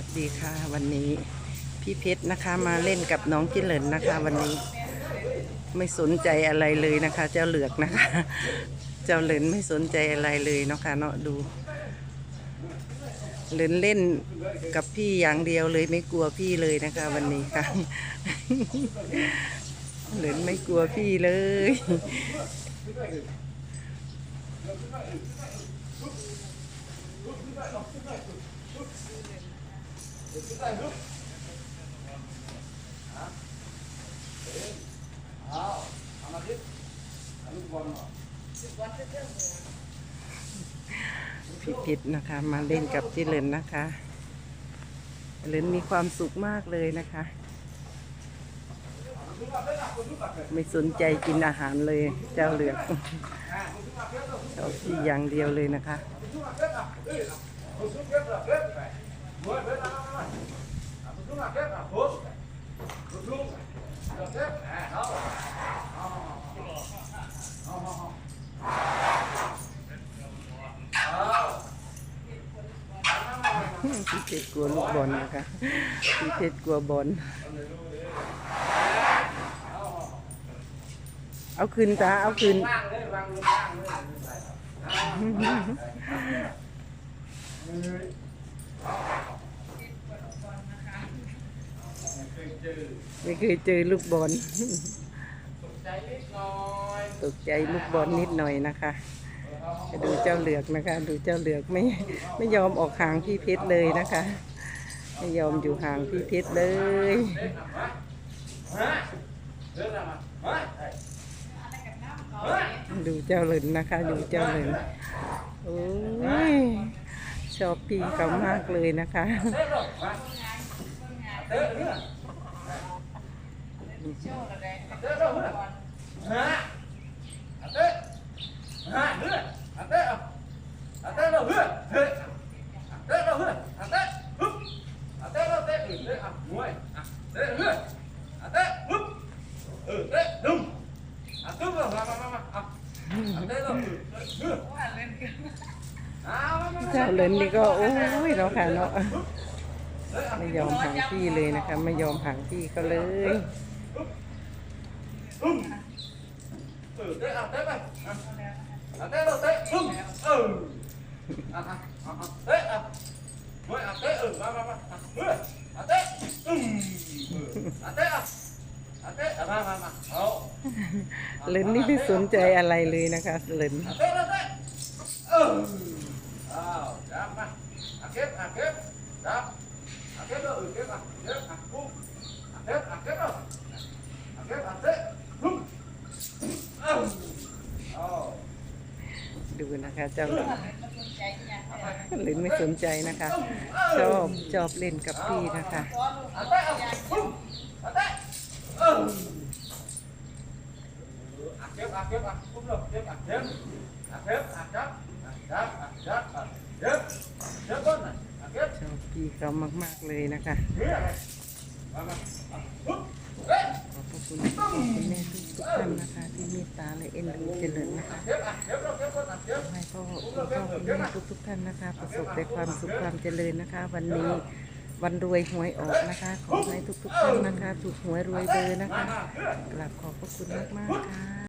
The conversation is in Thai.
วัสดีค่ะ วันนี้พี่เพชรนะคะมาเล่นกับน้องจิเหลินนะคะ วันนี้ไม่สนใจอะไรเลยนะคะ เจ้าเหลือกนะคะ เจ้าเหลินไม่สนใจอะไรเลยเนาะค่ะเนาะดู เหลินเล่นกับพี่อย่างเดียวเลยไม่กลัวพี่เลยนะคะ วันนี้ค่ะ เหลินไม่กลัวพี่เลย พี่พิษนะคะ มาเล่นกับจิเลนนะคะเลนมีความสุขมากเลยนะคะ ไม่สนใจกินอาหารเลยเจ้าเหลือกชอบที่อย่างเดียวเลยนะคะ พี่เพชรกลัวลูกบอลนะคะพี่เพชรกลัวบอลเอาคืนตาเอาคืน ไม่เคยเจอลูกบอลตกใจลูกบอลนิดหน่อยนะคะไปดูเจ้าเหลือกนะคะ ดูเจ้าเหลือกไม่ไม่ยอมออกห่างพี่เพชรเลยนะคะ ไม่ยอมอยู่ห่างพี่เพชรเลยดูเจ้าเหลินนะคะ ดูเจ้าเหลินโอ้ย ชอบพี่เขามากเลยนะคะเเจ้าเหลินนี่ก็โอ้ยเนาะค่ะเนาะไม่ยอมห่างพี่เลยนะคะ ไม่ยอมห่างพี่เขาเลยเหลินนี่ไม่สนใจอะไรเลยนะคะเหลินดูนะ คะเจ้าเหลินเหลินไม่สนใจนะคะ ชอบชอบเล่นกับพี่นะคะ ชอบพี่เขามาก ๆ เลยนะคะ ขอบพระคุณคุณแม่ทุกทุกๆท่านนะคะ ที่เมตตาและเอ็นดูเจริญนะคะให้พ่อคุณพ่อคุณแม่ทุกทุกๆท่านนะคะ ประสบแต่ความสุขความเจริญนะคะ วันนี้วันรวยหวยออกนะคะ ขอให้ทุกทุกๆท่านนะคะ ถูกหวยรวยเบอร์นะคะกราบขอบพระคุณมาก ๆ ค่ะ